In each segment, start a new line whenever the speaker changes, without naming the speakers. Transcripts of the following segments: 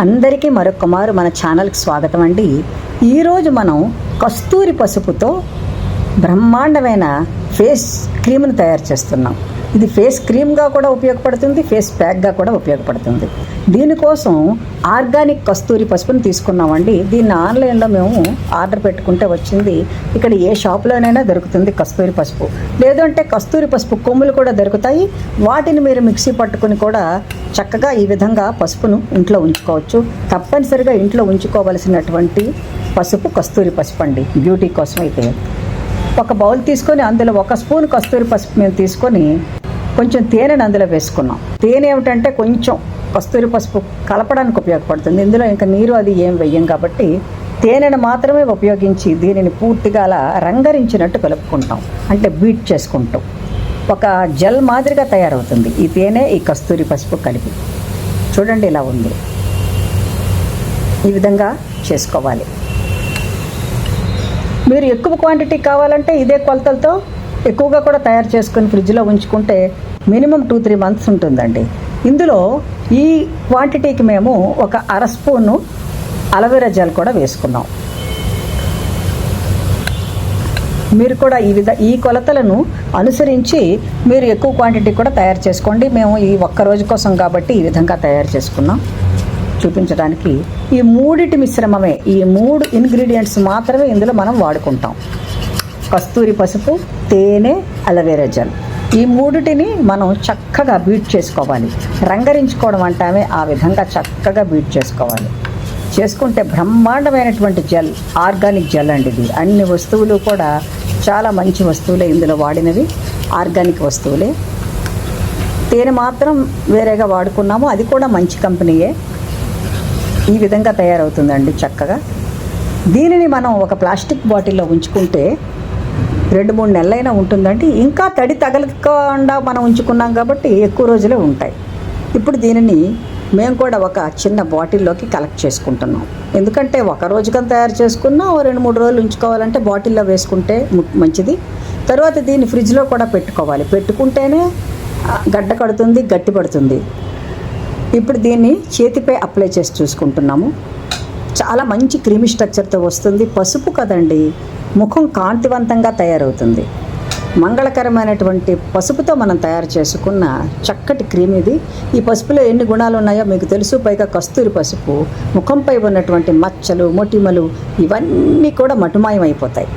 అందరికీ మరొక మారు మన ఛానల్కి స్వాగతం అండి. ఈరోజు మనం కస్తూరి పసుపుతో బ్రహ్మాండమైన ఫేస్ క్రీమ్ను తయారు చేస్తున్నాం. ఇది ఫేస్ క్రీమ్గా కూడా ఉపయోగపడుతుంది ఫేస్ ప్యాక్గా కూడా ఉపయోగపడుతుంది. దీనికోసం ఆర్గానిక్ కస్తూరి పసుపుని తీసుకున్నామండి. దీన్ని ఆన్లైన్లో మేము ఆర్డర్ పెట్టుకుంటే వచ్చింది. ఇక్కడ ఏ షాప్లోనైనా దొరుకుతుంది కస్తూరి పసుపు. లేదంటే కస్తూరి పసుపు కొమ్ములు కూడా దొరుకుతాయి. వాటిని మీరు మిక్సీ పట్టుకుని కూడా చక్కగా ఈ విధంగా పసుపును ఇంట్లో ఉంచుకోవచ్చు. తప్పనిసరిగా ఇంట్లో ఉంచుకోవలసినటువంటి పసుపు కస్తూరి పసుపు అండి. బ్యూటీ కోసం అయితే. ఒక బౌల్ తీసుకొని అందులో ఒక స్పూన్ కస్తూరి పసుపు మేము తీసుకొని కొంచెం తేనెను అందులో వేసుకున్నాం. తేనె ఏమిటంటే కొంచెం కస్తూరి పసుపు కలపడానికి ఉపయోగపడుతుంది. ఇందులో ఇంకా నీరు అది ఏం వెయ్యం కాబట్టి తేనెను మాత్రమే ఉపయోగించి దీనిని పూర్తిగా అలా రంగరించినట్టు కలుపుకుంటాం. అంటే బీట్ చేసుకుంటాం. ఒక జెల్ మాదిరిగా తయారవుతుంది ఈ తేనె ఈ కస్తూరి పసుపు కలిపి. చూడండి ఇలా ఉంది. ఈ విధంగా చేసుకోవాలి. మీరు ఎక్కువ క్వాంటిటీ కావాలంటే ఇదే కొలతలతో ఎక్కువగా కూడా తయారు చేసుకొని ఫ్రిడ్జ్లో ఉంచుకుంటే మినిమం టూ త్రీ మంత్స్ ఉంటుందండి. ఇందులో ఈ క్వాంటిటీకి మేము ఒక అర స్పూను అలవేరా జెల్ కూడా వేసుకున్నాం. మీరు కూడా ఈ విధ ఈ కొలతలను అనుసరించి మీరు ఎక్కువ క్వాంటిటీ కూడా తయారు చేసుకోండి. మేము ఈ ఒక్క రోజు కోసం కాబట్టి ఈ విధంగా తయారు చేసుకున్నాం. చూపించడానికి ఈ మూడిటి మిశ్రమమే ఈ మూడు ఇంగ్రీడియంట్స్ మాత్రమే ఇందులో మనం వాడుకుంటాం. కస్తూరి పసుపు తేనె అలవేరా జెల్. ఈ మూడిటిని మనం చక్కగా బీట్ చేసుకోవాలి. రంగరించుకోవడం అంటామే ఆ విధంగా చక్కగా బీట్ చేసుకోవాలి. చేసుకుంటే బ్రహ్మాండమైనటువంటి జెల్ ఆర్గానిక్ జెల్ అండి ఇది. అన్ని వస్తువులు కూడా చాలా మంచి వస్తువులే ఇందులో వాడినవి. ఆర్గానిక్ వస్తువులే. తేనె మాత్రం వేరేగా వాడుకున్నాము. అది కూడా మంచి కంపెనీయే. ఈ విధంగా తయారవుతుందండి చక్కగా. దీనిని మనం ఒక ప్లాస్టిక్ బాటిల్లో ఉంచుకుంటే రెండు మూడు నెలలైనా ఉంటుందండి ఇంకా తడి తగలకుండా మనం ఉంచుకున్నాం కాబట్టి ఎక్కువ రోజులే ఉంటాయి. ఇప్పుడు దీనిని మేము కూడా ఒక చిన్న బాటిల్లోకి కలెక్ట్ చేసుకుంటున్నాం. ఎందుకంటే ఒక రోజుకని తయారు చేసుకున్నా ఓ రెండు మూడు రోజులు ఉంచుకోవాలంటే బాటిల్లో వేసుకుంటే ము- మంచిది. తర్వాత దీన్ని ఫ్రిడ్జ్లో కూడా పెట్టుకోవాలి. పెట్టుకుంటేనే గడ్డ కడుతుంది గట్టి పడుతుంది. ఇప్పుడు దీన్ని చేతిపై అప్లై చేసి చూసుకుంటున్నాము. చాలా మంచి క్రీమీ స్ట్రక్చర్తో వస్తుంది. పసుపు కదండి ముఖం కాంతివంతంగా తయారవుతుంది. మంగళకరమైనటువంటి పసుపుతో మనం తయారు చేసుకున్న చక్కటి క్రీమ్ ఇది ఈ పసుపులో ఎన్ని గుణాలు ఉన్నాయో మీకు తెలుసు. పైగా కస్తూరి పసుపు ముఖంపై ఉన్నటువంటి మచ్చలు మొటిమలు ఇవన్నీ కూడా మటుమాయం అయిపోతాయి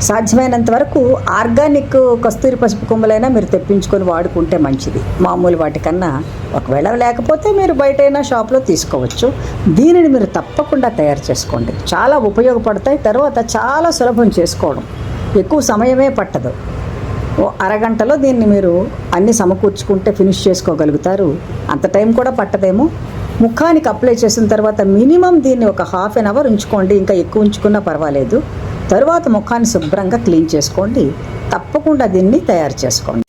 సాధ్యమైనంత వరకు ఆర్గానిక్ కస్తూరి పసుపు కొమ్మలైనా మీరు తెప్పించుకొని వాడుకుంటే మంచిది. మామూలు వాటికన్నా ఒకవేళ లేకపోతే మీరు బయటైనా షాప్లో తీసుకోవచ్చు. దీనిని మీరు తప్పకుండా తయారు చేసుకోండి. చాలా ఉపయోగపడతాయి. తర్వాత చాలా సులభం చేసుకోవడం. ఎక్కువ సమయమే పట్టదు. ఓ అరగంటలో దీన్ని మీరు అన్ని సమకూర్చుకుంటే ఫినిష్ చేసుకోగలుగుతారు. అంత టైం కూడా పట్టదేమో. ముఖానికి అప్లై చేసిన తర్వాత మినిమం దీన్ని ఒక హాఫ్ అన్ అవర్ ఉంచుకోండి. ఇంకా ఎక్కువ ఉంచుకున్నా పర్వాలేదు. తరువాత ముఖాన్ని శుభ్రంగా క్లీన్ చేసుకోండి. తప్పకుండా దీన్ని తయారు చేసుకోండి.